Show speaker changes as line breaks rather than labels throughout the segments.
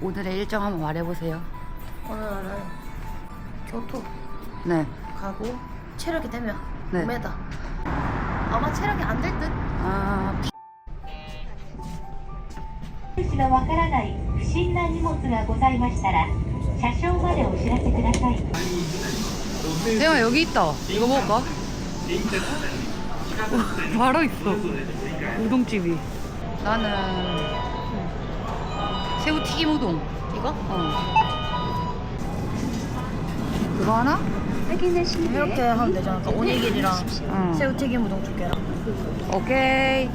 오늘의 일정 한번 말해보세요.
오늘은 교토
네.
가고 체력이 되면
네.
5m 아마 체력이 안 될 듯?
아,
印のわからない不審な荷物がございましたら車掌までお知らせください
대영아 여기 있다. 이거 먹을까? 바로 있어. 우동집이. 나는 새우 튀김 우동.
이거?
어. 그거 하나?
이렇게 하면 되잖아 아까 오니길이랑
응.
새우 튀김 우동 두 개랑
오케이.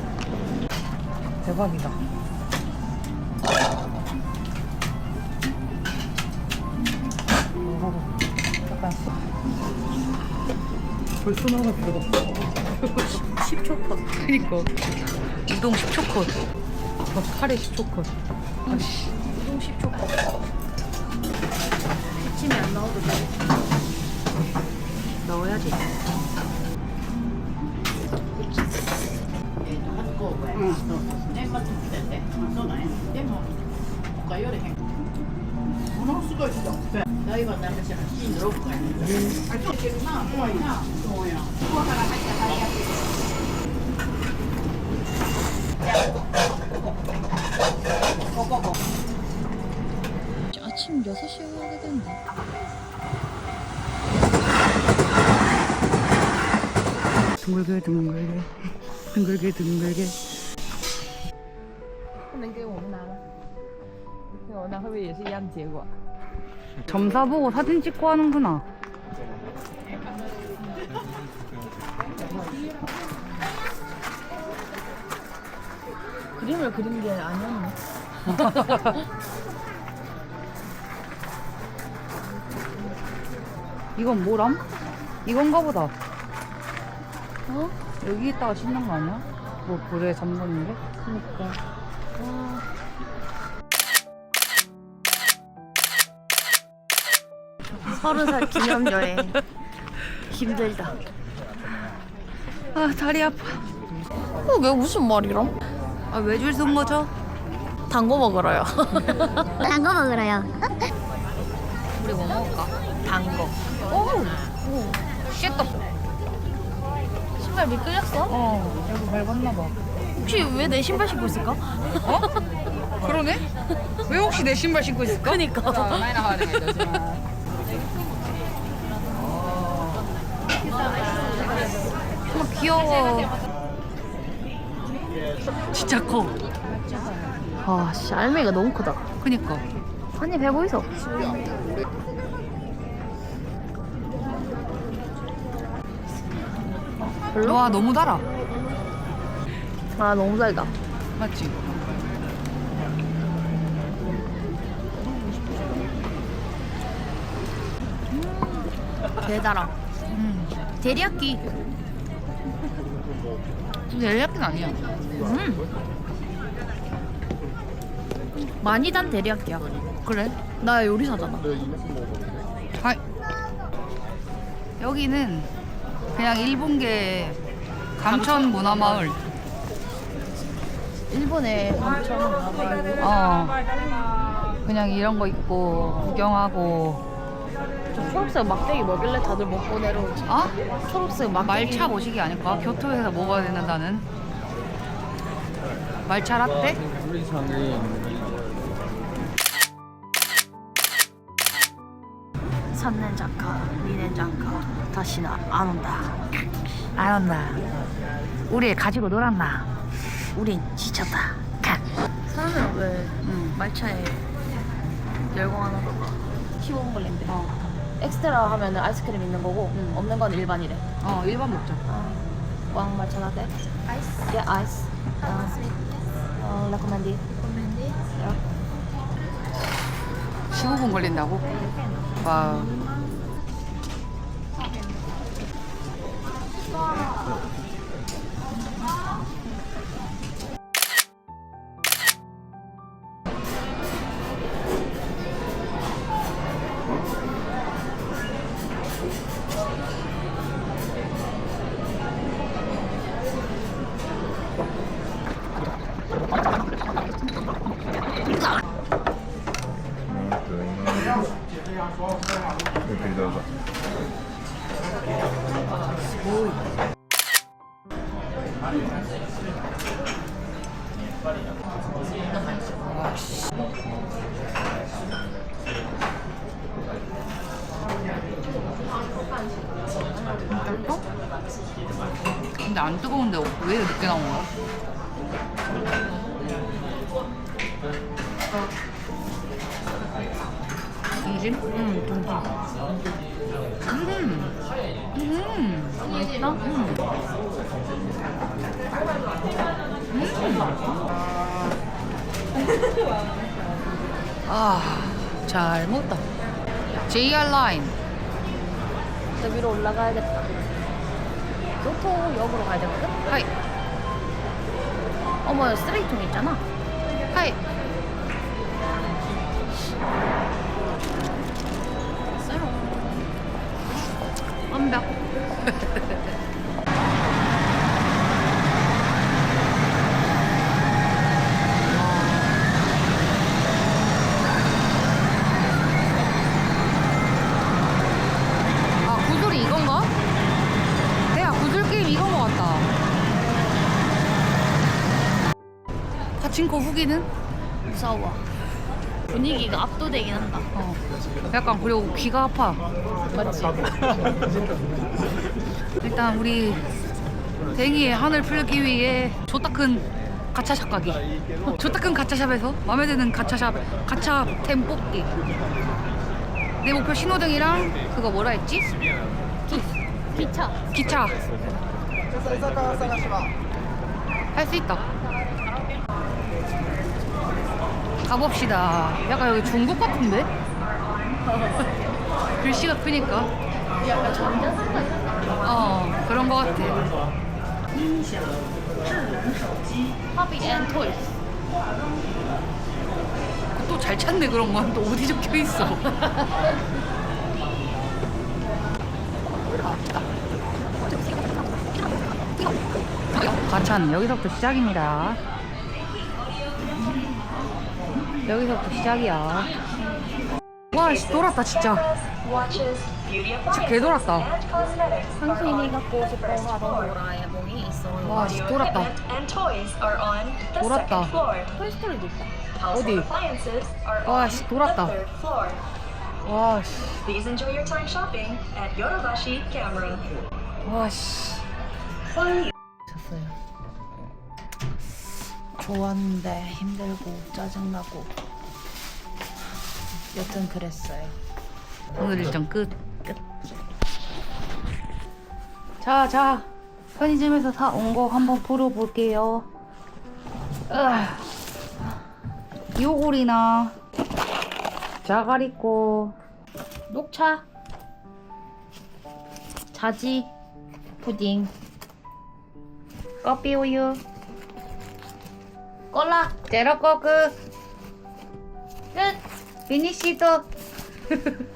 대박이다. 약간 벌써 나가 들어갔어.
10초 컷
그니까 우동 10초 컷. 저 카레 10초 컷. 아씨.
이동 10초. 기침이 안 나오도 돼.
넣어야지.うん。
아침 6시에 와야 되는데
둥글게 둥글게 둥글게 둥글게
不能给我们拿了我拿会不会也是一样结果
점사 보고 사진 찍고 하는구나.
그림을 그린 게 아니었네
이건 뭐람? 이건가 보다.
어?
여기 있다가 씻는 거 아니야? 뭐 고래 잠궜는데?
그니까 서른 살 기념 여행 힘들다.
아 다리 아파.
어, 왜 무슨 말이람?
아 외줄 쓴 거죠?
단 거 먹으러요.
단 거 먹으러요.
우리 뭐 먹을까?
단 거. 오,
쉣떡.
신발 미끌렸어?
어 여기 밟았나 봐.
혹시 왜 내 신발 신고 있을까?
어? 그러네? 왜 혹시 내 신발 신고 있을까?
그니까.
어, 귀여워. 진짜 커.
아, 씨, 알맹이가 너무 크다.
그니까.
한입 해보이소. 별로?
와 너무 달아.
아, 너무 달다.
맞지?
대달아.
음.
데리야끼.
근데 엘리야끼는 아니야.
음. 많이 단 데리야끼야.
그래?
나 요리사잖아.
아, 여기는 그냥 일본계 감천 문화마을.
일본에 감천 가봐요.
어. 그냥 이런 거 있고 구경하고.
저 초록색 막대기 먹일래 다들 먹고 내려오지.
어?
초록색 막대기.
말차 모시기 아닐까? 교토에서 먹어야 된다는. 말차 라떼?
산낸 작가, 미넨 작가, 다시는 안 온다.
안 온다. 우리 가지고 놀았나?
우린 지쳤다. 사람은 왜
응.
말차에 봐. 15분 걸린대.
어.
엑스트라 하면은 아이스크림 있는 거고
응.
없는 건 일반이래.
어, 일반 먹자.
왕 말차 라떼. 아이스. 예, 아이스. 어, 어, 레코멘디.
15분 걸린다고? 와. 근데 안 뜨거운데 왜 늦게 나온 거야? 등심? 응, 등심. 음. 음, 맛있다. 음. 아, 잘 먹었다. JR 라인.
저 위로 올라가야겠다. 교토 역으로 가야 되거든?
하이,
어머, 쓰레기통 있잖아.
하이. 완벽. 아, 구슬이 이건가? 내가 구슬 게임 이건 것 같다. 파친코 후기는?
무서워. 분위기가 압도되긴 한다.
어. 약간 그리고 귀가 아파.
맞지?
일단 우리 댕이의 한을 풀기 위해 조딱 큰 가차샵 가기. 조딱 큰 가차샵에서 마음에 드는 가차샵 가차템 뽑기. 내 목표 신호등이랑 그거 뭐라 했지?
기차.
기차. 할 수 있다. 가봅시다. 약간 여기 중국 같은데? 글씨가 크니까.
약간 전자상가
어, 그런 거 같아.
하비 앤 토이스.
또잘 찾네 그런 건 또 어디 적혀 있어. 가찬 여기서부터 시작입니다. 여기서부터 시작이야. 와, 씨, 돌았다 진짜. 진짜 개 돌았다.
상수인이 갖고 싶어 하던 있어.
와, 씨, 돌았다. 돌았다.
토이스토리도 있다.
어디? 와, 씨, 돌았다. 와, 씨,
Please enjoy your time shopping at Yodobashi Camera.
와, 씨.
좋았는데 힘들고 짜증나고 여튼 그랬어요.
오늘 일정 끝. 끝. 자, 자. 편의점에서 사온 거 한번 풀어볼게요. 요골이나 자가리코
녹차. 자지. 푸딩.
커피 우유
꼴라.
제로 코크
끝.
피니시도